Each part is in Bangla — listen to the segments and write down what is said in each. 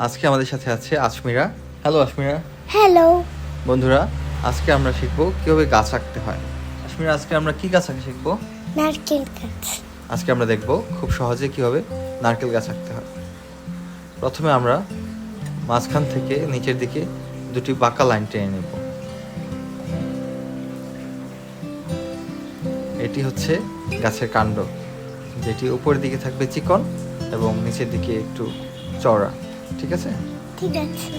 আজকে আমাদের সাথে আছে আশমিরা। হ্যালো আশমিরা। হ্যালো বন্ধুরা আজকে আমরা শিখব কীভাবে গাছ আঁকতে হয়। আশমিরা আজকে আমরা কি গাছ আঁকা শিখব? নারকেল গাছ। আজকে আমরা দেখব খুব সহজে কীভাবে নারকেল গাছ আঁকতে হয়। প্রথমে আমরা মাঝখান থেকে নিচের দিকে দুটি বাঁকা লাইন টেনে নেব। এটি হচ্ছে গাছের কাণ্ড যেটি উপরের দিকে থাকবে চিকন এবং নিচের দিকে একটু চওড়া। ঠিক আছে? ঠিক আছে।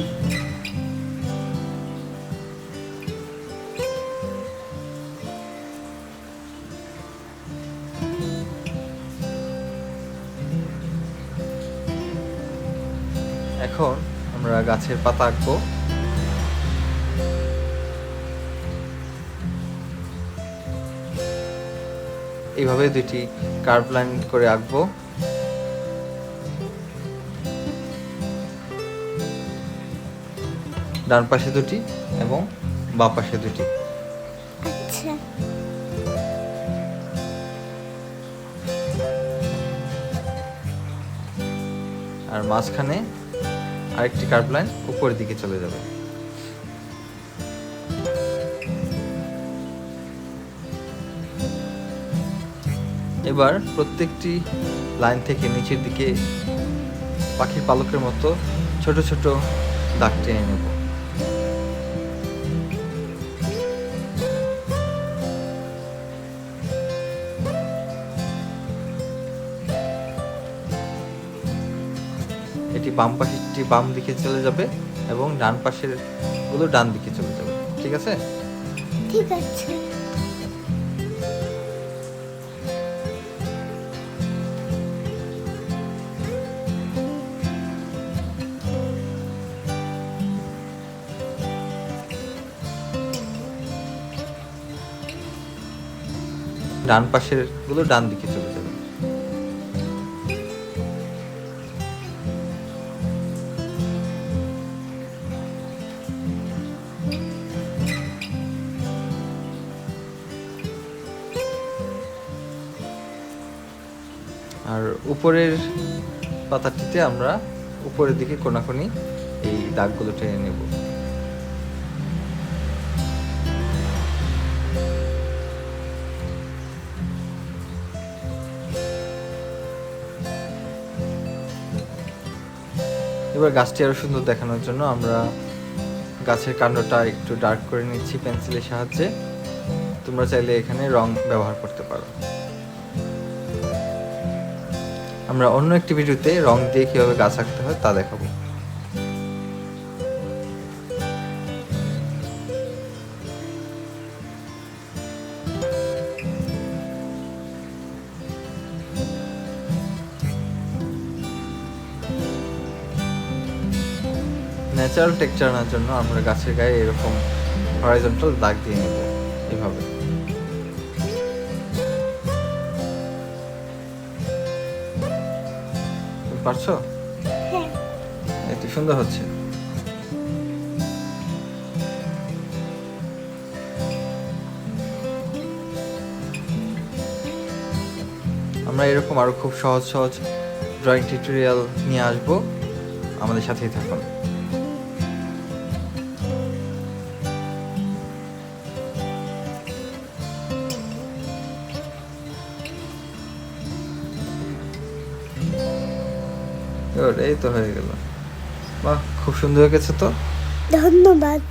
এখন আমরা গাছের পাতা আঁকবো। এইভাবে দুইটি কার্ভ লাইন করে আঁকবো। ডান পাশে দুটি এবং বাঁ পাশে দুটি। আচ্ছা। আর মাঝখানে আরেকটি কার্ভ লাইন উপরের দিকে চলে যাবে। এবার প্রত্যেকটি লাইন থেকে নিচের দিকে পাখির পালকের মতো ছোট ছোট দাগ টেনে নেব। এটি বাম পাশেরটি বাম দিকে চলে যাবে এবং ডান পাশেরগুলো ডান দিকে চলে যাবে। ঠিক আছে? ঠিক আছে। ডান পাশেরগুলো ডান দিকে চলে যাবে। আর উপরের পাতাটিতে আমরা উপরের দিকে কোনাকুনি এই দাগগুলো টেনে নেব। এবার গাছটি আরও সুন্দর দেখানোর জন্য আমরা গাছের কাণ্ডটা একটু ডার্ক করে নিচ্ছি পেন্সিলের সাহায্যে। তোমরা চাইলে এখানে রং ব্যবহার করতে পারো। আমরা অন্য একটি ভিডিওতে রং দিয়ে কীভাবে গাছ আঁকতে হয় তা দেখাবো। ন্যাচারাল টেক্সচার আনার জন্য আমরা গাছের গায়ে এরকম হরাইজন্টাল দাগ দিয়ে নেব, এভাবে। পারছ? হ্যাঁ। এত সুন্দর হচ্ছে। আমরা এরকম আরও খুব সহজ সহজ ড্রয়িং টিউটোরিয়াল নিয়ে আসব। আমাদের সাথেই থাকুন। Good, এই তো হয়ে গেল। বাহ খুব সুন্দর হয়ে গেছে তো? ধন্যবাদ।